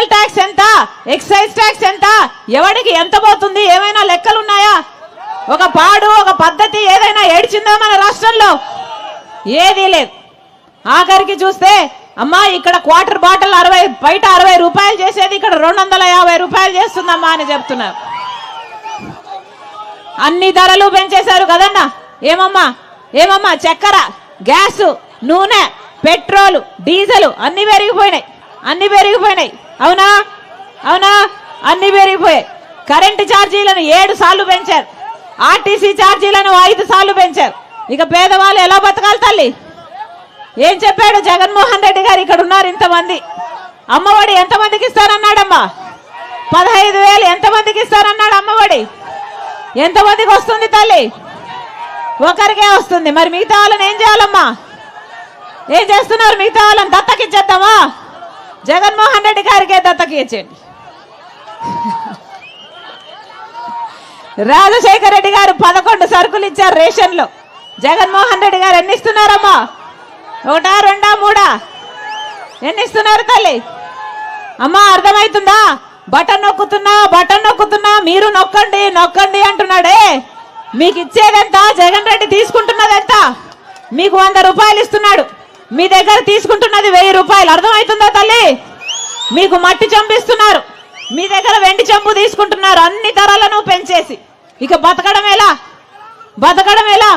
Sale tax ఎంత? Excise tax ఎంత? ఎవడికి ఎంత పోతుంది? ఏమైనా లెక్కలు ఉన్నాయా ఒక పాడు ఒక పద్ధతి ఏదైనా ఏడ్చిందా మన రాష్ట్రంలో? ఏదీ లేదు. ఆఖరికి చూస్తే అమ్మా ఇక్కడ క్వార్టర్ బాటిల్ అరవై బయట అరవై రూపాయలు చేసేది ఇక్కడ రెండు వందల యాభై రూపాయలు చేస్తుందమ్మా అని చెప్తున్నారు. అన్ని ధరలు పెంచేశారు కదన్నా? ఏమమ్మా? ఏమమ్మా? చక్కెర గ్యాస్ నూనె పెట్రోలు డీజిల్ అన్ని పెరిగిపోయినాయి. అన్ని పెరిగిపోయినాయి. అవునా? అవునా? అన్ని పెరిగిపోయాయి. కరెంటు ఛార్జీలను ఏడు సార్లు పెంచారు. ఆర్టీసీ ఛార్జీలను ఐదు సార్లు పెంచారు. ఇక పేదవాళ్ళు ఎలా బతకాలి తల్లి? ఏం చెప్పాడు జగన్మోహన్ రెడ్డి గారు? ఇక్కడ ఉన్నారు ఇంతమంది. అమ్మఒడి ఎంతమందికి ఇస్తారన్నాడమ్మా? పదహైదు వేలు ఎంతమందికి ఇస్తారన్నాడు అమ్మఒడి? ఎంతమందికి వస్తుంది తల్లి? ఒకరికే వస్తుంది. మరి మిగతా వాళ్ళని ఏం చేయాలమ్మా? ఏం చేస్తున్నారు మిగతా వాళ్ళని? దత్తకిచ్చేద్దామా జగన్మోహన్ రెడ్డి గారికే దత్తకి ఇచ్చేయండి రాజశేఖర రెడ్డి గారు పదకొండు సరుకులు ఇచ్చారు రేషన్లో. జగన్మోహన్ రెడ్డి గారు ఎన్ని ఇస్తున్నారమ్మా? ఒకటా రెండా మూడా? ఎన్ని ఇస్తున్నారు తల్లి? అమ్మా అర్థమవుతుందా బటన్ నొక్కుతున్నా బటన్ నొక్కుతున్నా మీరు నొక్కండి నొక్కండి అంటున్నాడే. మీకు ఇచ్చేదెంత? జగన్ రెడ్డి తీసుకుంటున్నది మీకు వంద రూపాయలు ఇస్తున్నాడు. మీ దగ్గర తీసుకుంటున్నది వెయ్యి రూపాయలు. అర్థమవుతుందా తల్లి? మీకు మట్టి చంపిస్తున్నారు. మీ దగ్గర వెండి చంపు తీసుకుంటున్నారు. అన్ని ధరలను పెంచేసి. ఇక బతకడం ఎలా? బతకడం ఎలా?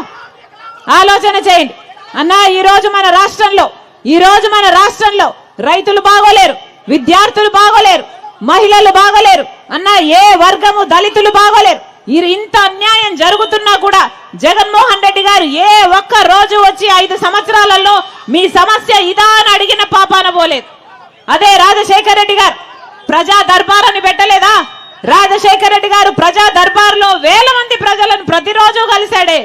ఆలోచన చేయండి. అన్నా ఈరోజు మన రాష్ట్రంలో ఈరోజు మన రాష్ట్రంలో రైతులు బాగోలేరు విద్యార్థులు బాగోలేరు మహిళలు బాగోలేరు. అన్నా ఏ వర్గము దళితులు బాగోలేరు. ఇంత అన్యాయం జరుగుతున్నా కూడా జగన్మోహన్ రెడ్డి గారు ఏ ఒక్క రోజు వచ్చి ఐదు సంవత్సరాలలో మీ సమస్య ఇదా అని అడిగిన పాపాన పోలేదు. అదే రాజశేఖర్ రెడ్డి గారు ప్రజా దర్బార్ అని పెట్టలేదా? రాజశేఖర్ రెడ్డి గారు ప్రజా దర్బార్లో వేల మంది ప్రజలను ప్రతిరోజు కలిశాడే.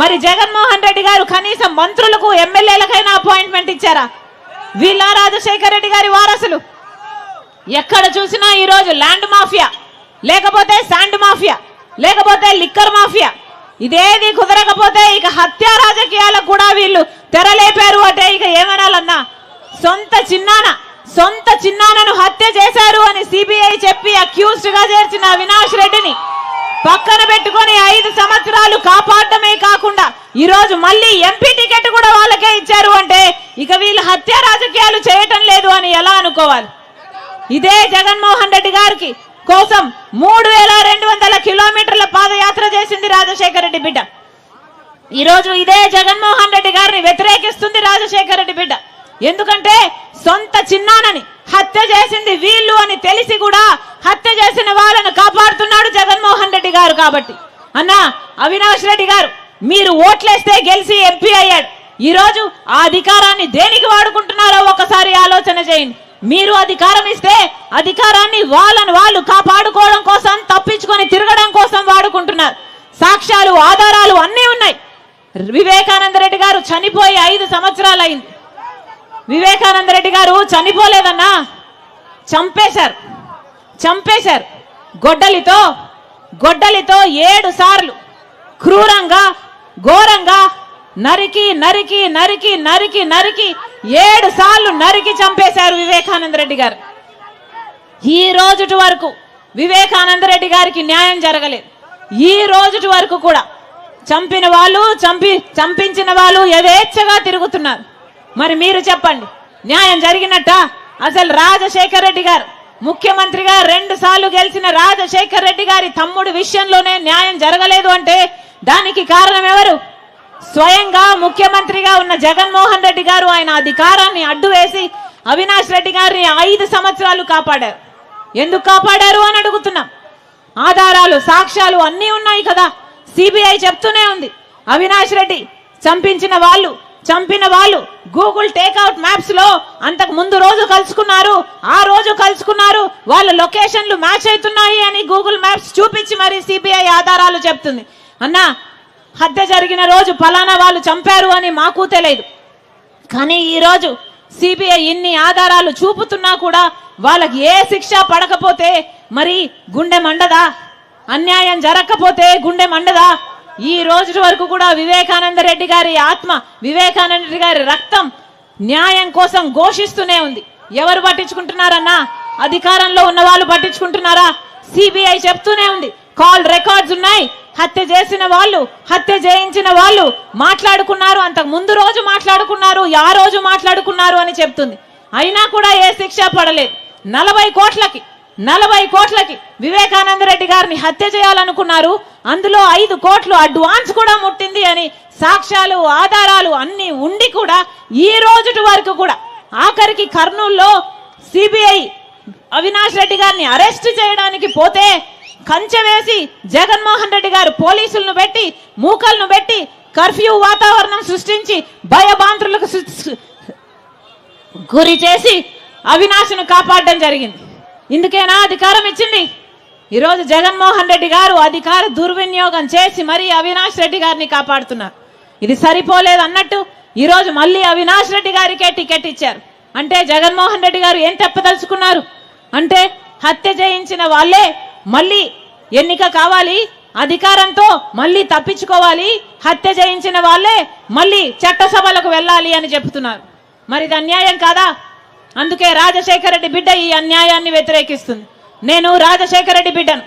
మరి జగన్మోహన్ రెడ్డి గారు కనీసం మంత్రులకు ఎమ్మెల్యేలకైనా అపాయింట్మెంట్ ఇచ్చారా? వీళ్ళ రాజశేఖర్ రెడ్డి గారి వారసులు? ఎక్కడ చూసినా ఈరోజు ల్యాండ్ మాఫియా లేకపోతే శాండ్ మాఫియా. లేకపోతే లిక్కర్ మాఫియా. ఇదేది కుదరకపోతే ఇక హత్య రాజకీయాలకు కూడా వీళ్ళు తెరలేపారు అంటే ఇక ఏమనాలన్నా? సొంత చిన్నాన సొంత చిన్నానను హత్య చేశారు అని సిబిఐ చెప్పి అక్యూజ్డ్గా చేర్చిన అవినాష్ రెడ్డిని పక్కన పెట్టుకొని ఐదు సంవత్సరాలు కాపాడటమే కాకుండా ఈ రోజు మళ్ళీ ఎంపీ టికెట్ కూడా వాళ్ళకే ఇచ్చారు అంటే ఇక వీళ్ళు హత్య రాజకీయాలు చేయటం లేదు అని ఎలా అనుకోవాలి? ఇదే జగన్మోహన్ రెడ్డి గారికి కోసం మూడు వేల రెండు వందల కిలోమీటర్ల పాదయాత్ర చేసింది రాజశేఖర రెడ్డి బిడ్డ. ఈరోజు ఇదే జగన్మోహన్ రెడ్డి గారిని వ్యతిరేకిస్తుంది రాజశేఖర రెడ్డి బిడ్డ. ఎందుకంటే సొంత చిన్నానని హత్య చేసింది వీళ్ళు అని తెలిసి కూడా హత్య చేసిన వాళ్ళను కాపాడుతున్నాడు జగన్మోహన్ రెడ్డి గారు కాబట్టి. అన్నా అవినాష్ రెడ్డి గారు మీరు ఓట్లేస్తే గెలిచి ఎంపీ అయ్యాడు. ఈరోజు ఆ అధికారాన్ని దేనికి వాడుకుంటున్నారో ఒకసారి ఆలోచన చేయండి. మీరు అధికారం ఇస్తే అధికారాన్ని వాళ్ళను వాళ్ళు కాపాడుకోవడం కోసం తప్పించుకొని తిరగడం కోసం వాడుకుంటున్నారు. సాక్ష్యాలు ఆధారాలు అన్నీ ఉన్నాయి. వివేకానంద రెడ్డి గారు చనిపోయి ఐదు సంవత్సరాలు అయింది. వివేకానంద రెడ్డి గారు చనిపోలేదన్నా చంపేశారు. చంపేశారు. గొడ్డలితో గొడ్డలితో ఏడు సార్లు క్రూరంగా ఘోరంగా నరికి నరికి నరికి నరికి నరికి ఏడు సార్లు నరికి చంపేశారు వివేకానంద రెడ్డి గారు. ఈ రోజుటి వరకు వివేకానంద రెడ్డి గారికి న్యాయం జరగలేదు. ఈ రోజుటి వరకు కూడా చంపిన వాళ్ళు చంపి చంపించిన వాళ్ళు యథేచ్ఛగా తిరుగుతున్నారు. మరి మీరు చెప్పండి న్యాయం జరిగినట్ట? అసలు రాజశేఖర్ రెడ్డి గారు ముఖ్యమంత్రిగా రెండు సార్లు గెలిచిన రాజశేఖర్ రెడ్డి గారి తమ్ముడు విషయంలోనే న్యాయం జరగలేదు అంటే దానికి కారణం ఎవరు? స్వయంగా ముఖ్యమంత్రిగా ఉన్న జగన్మోహన్ రెడ్డి గారు ఆయన అధికారాన్ని అడ్డు వేసి అవినాష్ రెడ్డి గారిని ఐదు సంవత్సరాలు కాపాడారు. ఎందుకు కాపాడారు అని అడుగుతున్నాం. ఆధారాలు సాక్ష్యాలు అన్నీ ఉన్నాయి కదా. సిబిఐ చెప్తూనే ఉంది. అవినాష్ రెడ్డి చంపించిన వాళ్ళు చంపిన వాళ్ళు గూగుల్ టేక్అవుట్ మ్యాప్స్లో అంతకు ముందు రోజు కలుసుకున్నారు ఆ రోజు కలుసుకున్నారు వాళ్ళ లొకేషన్లు మ్యాచ్ అవుతున్నాయి అని గూగుల్ మ్యాప్స్ చూపించి మరి సిబిఐ ఆధారాలు చెప్తుంది. అన్నా హత్య జరిగిన రోజు ఫలానా వాళ్ళు చంపారు అని మాకు తెలియదు. కానీ ఈ రోజు సిబిఐ ఇన్ని ఆధారాలు చూపుతున్నా కూడా వాళ్ళకి ఏ శిక్ష పడకపోతే మరి గుండె మండదా? అన్యాయం జరగకపోతే గుండె మండదా? ఈ రోజు వరకు కూడా వివేకానంద రెడ్డి గారి ఆత్మ వివేకానంద రెడ్డి గారి రక్తం న్యాయం కోసం ఘోషిస్తూనే ఉంది. ఎవరు పట్టించుకుంటున్నారన్నా? అధికారంలో ఉన్న వాళ్ళు పట్టించుకుంటున్నారా? సిబిఐ చెప్తూనే ఉంది. కాల్ రికార్డ్స్ ఉన్నాయి. హత్య చేసిన వాళ్ళు హత్య చేయించిన వాళ్ళు మాట్లాడుకున్నారు అంతకు ముందు రోజు మాట్లాడుకున్నారు ఆ రోజు మాట్లాడుకున్నారు అని చెప్తుంది. అయినా కూడా ఏ శిక్ష పడలేదు. నలభై కోట్లకి నలభై కోట్లకి వివేకానంద రెడ్డి గారిని హత్య చేయాలనుకున్నారు. అందులో ఐదు కోట్లు అడ్వాన్స్ కూడా ముట్టింది అని సాక్ష్యాలు ఆధారాలు అన్ని ఉండి కూడా ఈ రోజుటి వరకు కూడా ఆఖరికి కర్నూల్లో సిబిఐ అవినాష్ రెడ్డి గారిని అరెస్ట్ చేయడానికి పోతే కంచె వేసి జగన్మోహన్ రెడ్డి గారు పోలీసులను పెట్టి మూకలను పెట్టి కర్ఫ్యూ వాతావరణం సృష్టించి భయభాంతులకు గురి చేసి అవినాశను కాపాడడం జరిగింది. ఇందుకేనా అధికారం ఇచ్చింది? ఈరోజు జగన్మోహన్ రెడ్డి గారు అధికార దుర్వినియోగం చేసి మరీ అవినాష్ రెడ్డి గారిని కాపాడుతున్నారు. ఇది సరిపోలేదు అన్నట్టు ఈరోజు మళ్ళీ అవినాష్ రెడ్డి గారికే టికెట్ ఇచ్చారు. అంటే జగన్మోహన్ రెడ్డి గారు ఏం తెప్పదలుచుకున్నారు? అంటే హత్య చేయించిన వాళ్ళే మళ్ళీ ఎన్నిక కావాలి అధికారంతో మళ్ళీ తప్పించుకోవాలి హత్య చేయించిన వాళ్ళే మళ్ళీ చట్టసభలకు వెళ్ళాలి అని చెప్తున్నారు మరి ఇది అన్యాయం కాదా? అందుకే రాజశేఖర రెడ్డి బిడ్డ ఈ అన్యాయాన్ని వ్యతిరేకిస్తుంది. నేను రాజశేఖర రెడ్డి బిడ్డను.